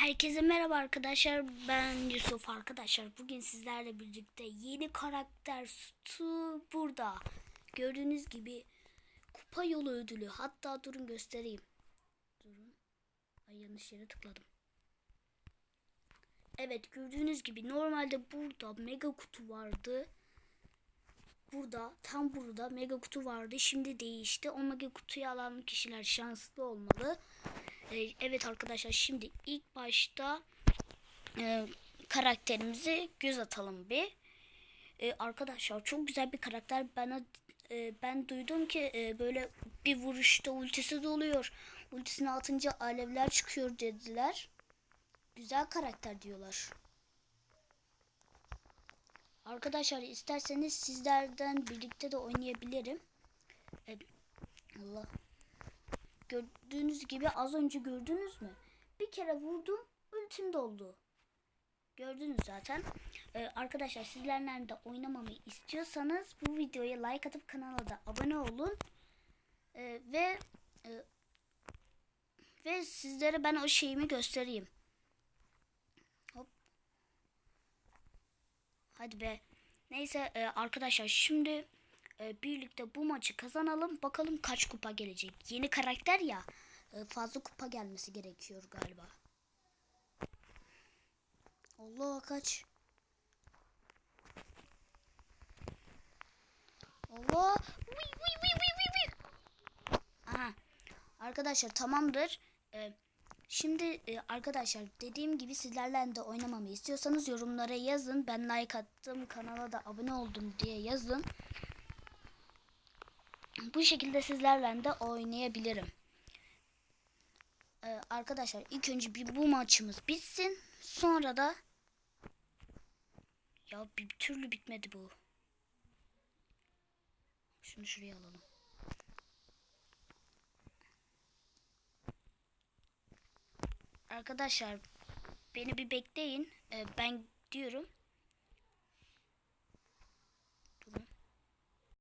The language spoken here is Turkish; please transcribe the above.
Herkese merhaba arkadaşlar. Ben Yusuf arkadaşlar. Bugün sizlerle birlikte yeni karakter Stu burada. Gördüğünüz gibi kupa yolu ödülü. Hatta durun göstereyim. Durun. Ay yanlış yere tıkladım. Evet gördüğünüz gibi normalde burada mega kutu vardı. Burada tam burada mega kutu vardı. Şimdi değişti. O mega kutuyu alan kişiler şanslı olmalı. Ee, evet arkadaşlar şimdi ilk başta e, karakterimizi göz atalım bir. Ee, arkadaşlar çok güzel bir karakter. Bana e, ben duydum ki e, böyle bir vuruşta ultisi doluyor. Ultisini atınca alevler çıkıyor dediler. Güzel karakter diyorlar. Arkadaşlar isterseniz sizlerden birlikte de oynayabilirim. E, Allah. Gördüğünüz gibi az önce gördünüz mü? Bir kere vurdum ultim doldu. Gördünüz zaten. Ee, arkadaşlar sizlerle de oynamamı istiyorsanız bu videoya like atıp kanala da abone olun. Ee, ve e, ve sizlere ben o şeyimi göstereyim. Hadi be. Neyse e, arkadaşlar şimdi e, birlikte bu maçı kazanalım. Bakalım kaç kupa gelecek. Yeni karakter ya. e, fazla kupa gelmesi gerekiyor galiba. Allah kaç. Allah. Uy, uy, uy, uy, uy. Aha. Arkadaşlar tamamdır. E, şimdi e, arkadaşlar dediğim gibi sizlerle de oynamamı istiyorsanız yorumlara yazın. Ben like attım kanala da abone oldum diye yazın bu şekilde sizlerle de oynayabilirim. Ee, arkadaşlar ilk önce bir bu maçımız bitsin. Sonra da ya bir türlü bitmedi bu. Şunu şuraya alalım. Arkadaşlar beni bir bekleyin. Ee, ben diyorum.